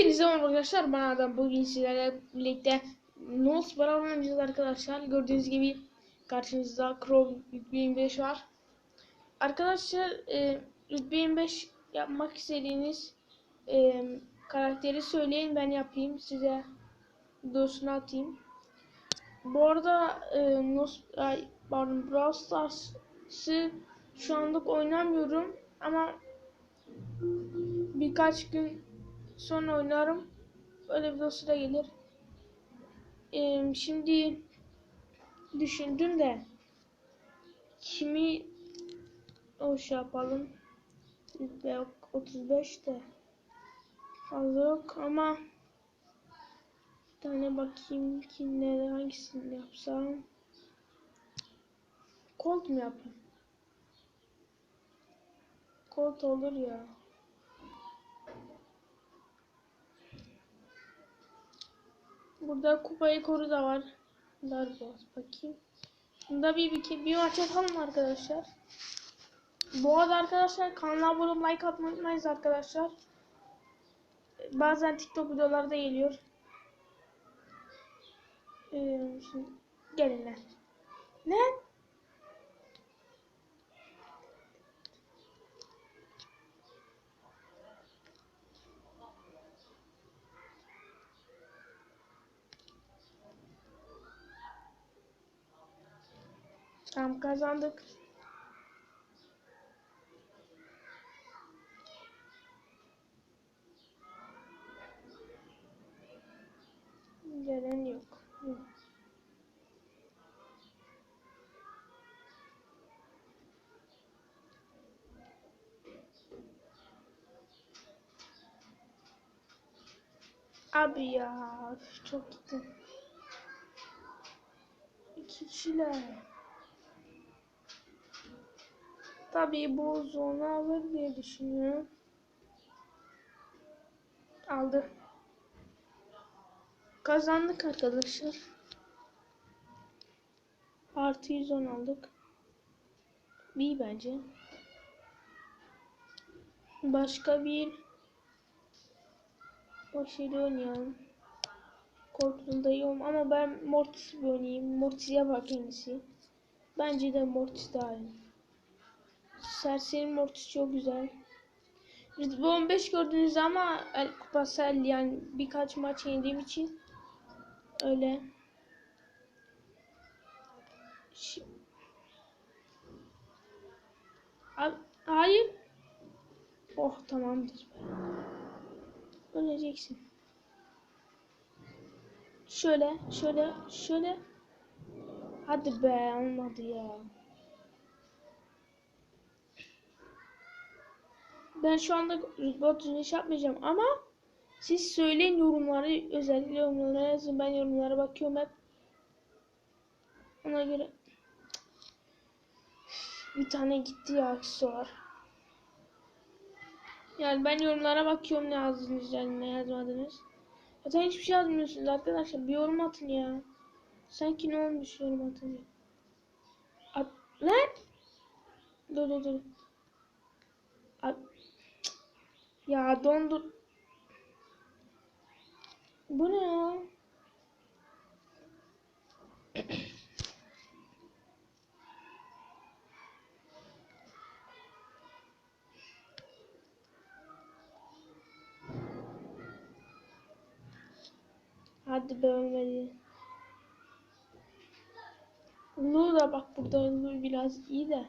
Hepinize merhaba arkadaşlar. Ben Adam. Bugün sizlerle birlikte Nose Baron oynayacağız arkadaşlar. Gördüğünüz gibi karşınızda Rütbe 25 var. Arkadaşlar e, Rütbe 25 yapmak istediğiniz e, karakteri söyleyin ben yapayım size videosunu atayım. Bu arada e, Nose, ay, Brawl Stars'ı şu anlık oynamıyorum ama birkaç gün sonra oynarım. Öyle videosu da gelir. Ee, şimdi düşündüm de kimi o şey yapalım. Yok 35 de fazla yok ama bir tane bakayım kimleri hangisini yapsam. Colt mu yapayım? Colt olur ya. Burada kupayı koru da var. Darboğaz bakayım. Bunda bir, bir, bir maç atalım arkadaşlar. Bu arkadaşlar kanala abone like atmayı unutmayınız arkadaşlar. Bazen TikTok videolarda geliyor. Ee, şimdi gelin lan. Ne? Tamam kazandık. Gelen yok. Abi ya çok gitti. İki kişiler. Tabii bu zonu alır diye düşünüyorum. Aldı. Kazandık arkadaşlar. Artı 110 aldık. İyi bence. Başka bir şeyde oynayalım. Olma ama ben Mortis oynayayım. Mortis yapar kendisi. Bence de Mortis daha iyi. Serseri Mortis çok güzel. Rütbe 15 gördünüz ama el kupası el yani birkaç maç yendiğim için öyle. Al- Hayır. Oh tamamdır. Öleceksin. Şöyle, şöyle, şöyle. Hadi be olmadı ya. Ben şu anda 30 iş yapmayacağım ama siz söyleyin yorumları özellikle yorumlara yazın. Ben yorumlara bakıyorum hep. Ona göre bir tane gitti ya aksesuar yani ben yorumlara bakıyorum ne yazdınız yani ne yazmadınız. Zaten hiçbir şey yazmıyorsunuz arkadaşlar. Bir yorum atın ya. Sanki ne olmuş yorum atınca? At lan! Dur dur dur. At ya dondur. Bu ne ya? Hadi be ölmedi. Lu bak burada Lu biraz iyi de.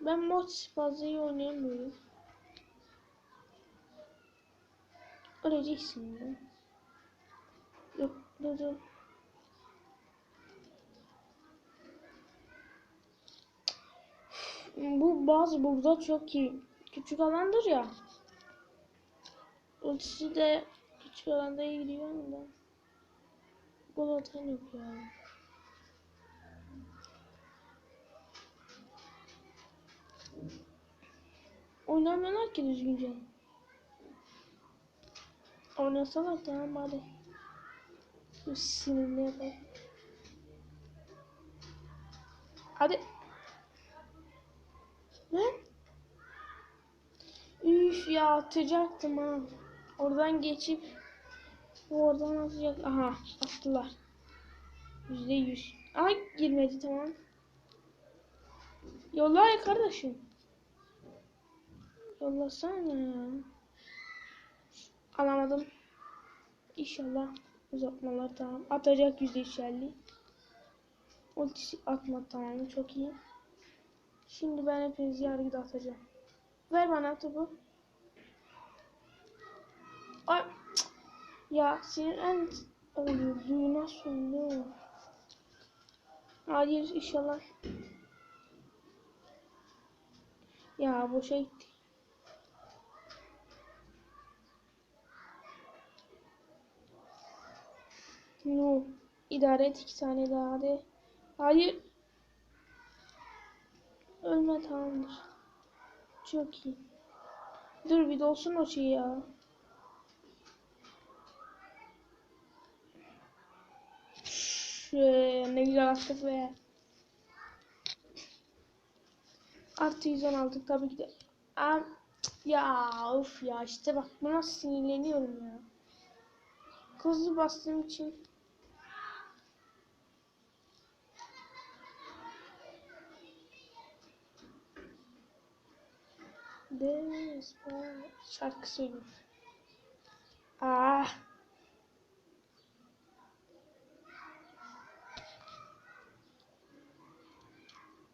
Ben mod fazla iyi oynayamıyorum. Öleceksin ya. Yok dur dur. Bu bazı burada çok iyi. Küçük alandır ya. Ultisi de küçük alanda iyi gidiyor da. Gol atan yok yani. Oynamıyorlar ki düzgünce. Oynasalar tamam hadi. Şu sinirli yapalım. Hadi. Üy, Üf ya atacaktım ha. Oradan geçip oradan atacak. Aha attılar. Yüzde yüz. Ay girmedi tamam. Yolla ya kardeşim. Yollasana ya. Alamadım. İnşallah uzatmalar tamam. Atacak yüzde yüz elli. Ultisi atma tamam çok iyi. Şimdi ben hepinizi yargıda atacağım. Ver bana topu. Ay. Ya senin en oluyor. Nasıl oluyor? Hayır inşallah. Ya boşa gitti. No. İdare et iki tane daha hadi. Hayır. Ölme tamamdır. Çok iyi. Dur bir dolsun o şey ya. Şöyle, ne güzel attık be. Artı 110 aldık tabii ki de. Am ya of ya işte bak buna sinirleniyorum ya. Hızlı bastığım için. Despa şarkı söylüyor. Ah.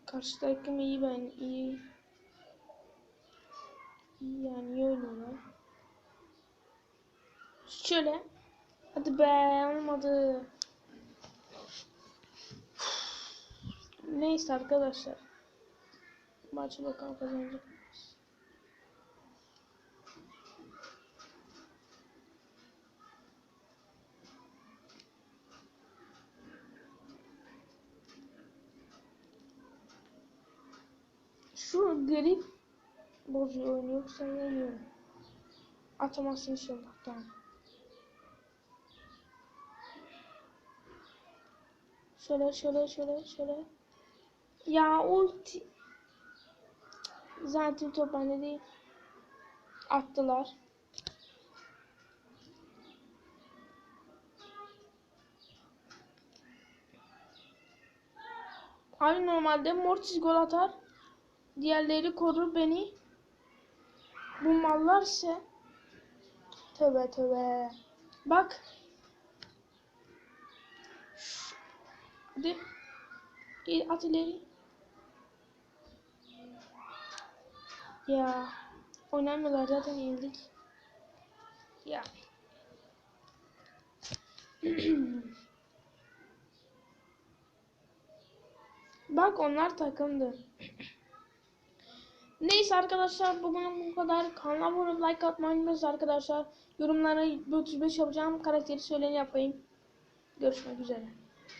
Karşı iyi ben iyi. İyi yani iyi oynuyorlar. Şöyle. Hadi be olmadı. Neyse arkadaşlar. Maçı bakalım kazanacak Şu grip bozuyor oyunu yoksa yeniyorum. Atamazsın inşallah. Şöyle şöyle şöyle şöyle. Ya ulti. Zaten top bende değil. Attılar. Abi normalde Mortis gol atar. Diğerleri korur beni. Bu mallar ise Tövbe tövbe. Bak. Hadi. İyi, At ileri. Ya. Oynamıyorlar zaten yenildik. Ya. Bak onlar takımdı. Neyse arkadaşlar bugün bu kadar. Kanala abone olup like atmayı unutmayın arkadaşlar. Yorumlara 35 yapacağım karakteri söyleyin yapayım. Görüşmek üzere.